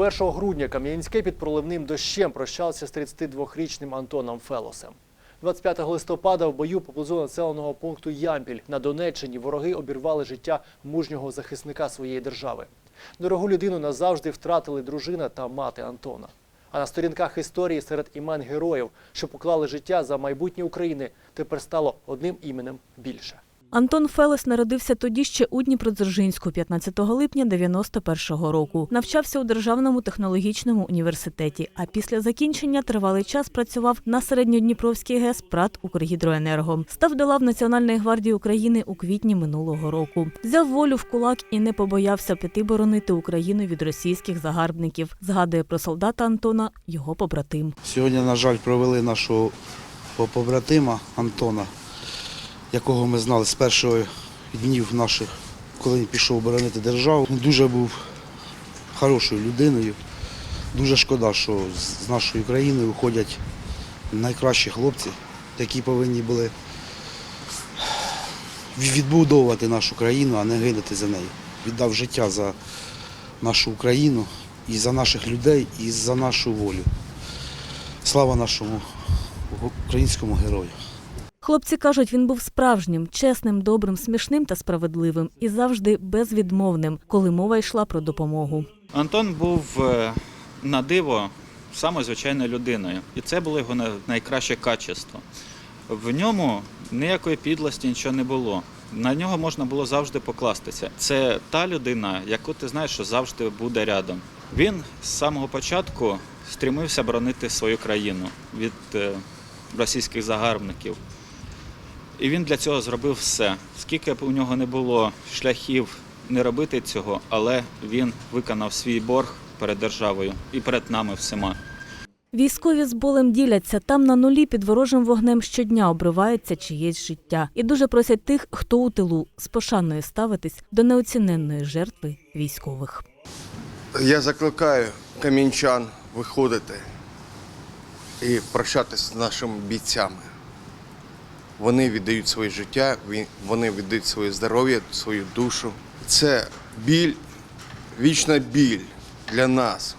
1 грудня Кам'янське під проливним дощем прощався з 32-річним Антоном Фелосем. 25 листопада в бою поблизу населеного пункту Ямпіль на Донеччині вороги обірвали життя мужнього захисника своєї держави. Дорогу людину назавжди втратили дружина та мати Антона. А на сторінках історії серед імен героїв, що поклали життя за майбутнє України, тепер стало одним іменем більше. Антон Фелес народився тоді ще у Дніпродзержинську 15 липня 91-го року. Навчався у Державному технологічному університеті, а після закінчення тривалий час працював на середньодніпровській ГЕС ПРАТ «Укргідроенерго». Став до лав Національної гвардії України у квітні минулого року. Взяв волю в кулак і не побоявся піти боронити Україну від російських загарбників. Згадує про солдата Антона його побратим. Сьогодні, на жаль, провели нашого побратима Антона, якого ми знали з перших днів наших, коли він пішов боронити державу. Він дуже був хорошою людиною. Дуже шкода, що з нашої країни виходять найкращі хлопці, які повинні були відбудовувати нашу країну, а не гинути за нею. Віддав життя за нашу Україну і за наших людей, і за нашу волю. Слава нашому українському герою. Хлопці кажуть, він був справжнім, чесним, добрим, смішним та справедливим і завжди безвідмовним, коли мова йшла про допомогу. Антон був е, на диво самою звичайною людиною, і це було його най- найкраще качество. В ньому ніякої підлості нічого не було. На нього можна було завжди покластися. Це та людина, яку ти знаєш, що завжди буде рядом. Він з самого початку стремився боронити свою країну від е, російських загарбників. І він для цього зробив все. Скільки б у нього не було шляхів не робити цього, але він виконав свій борг перед державою і перед нами всіма. Військові з болем діляться там на нулі під ворожим вогнем щодня обривається чиєсь життя і дуже просять тих, хто у тилу, з пошаною ставитись до неоціненної жертви військових. Я закликаю камінчан виходити і прощатися з нашими бійцями. Вони віддають своє життя, вони віддають своє здоров'я, свою душу. Це біль, вічна біль для нас.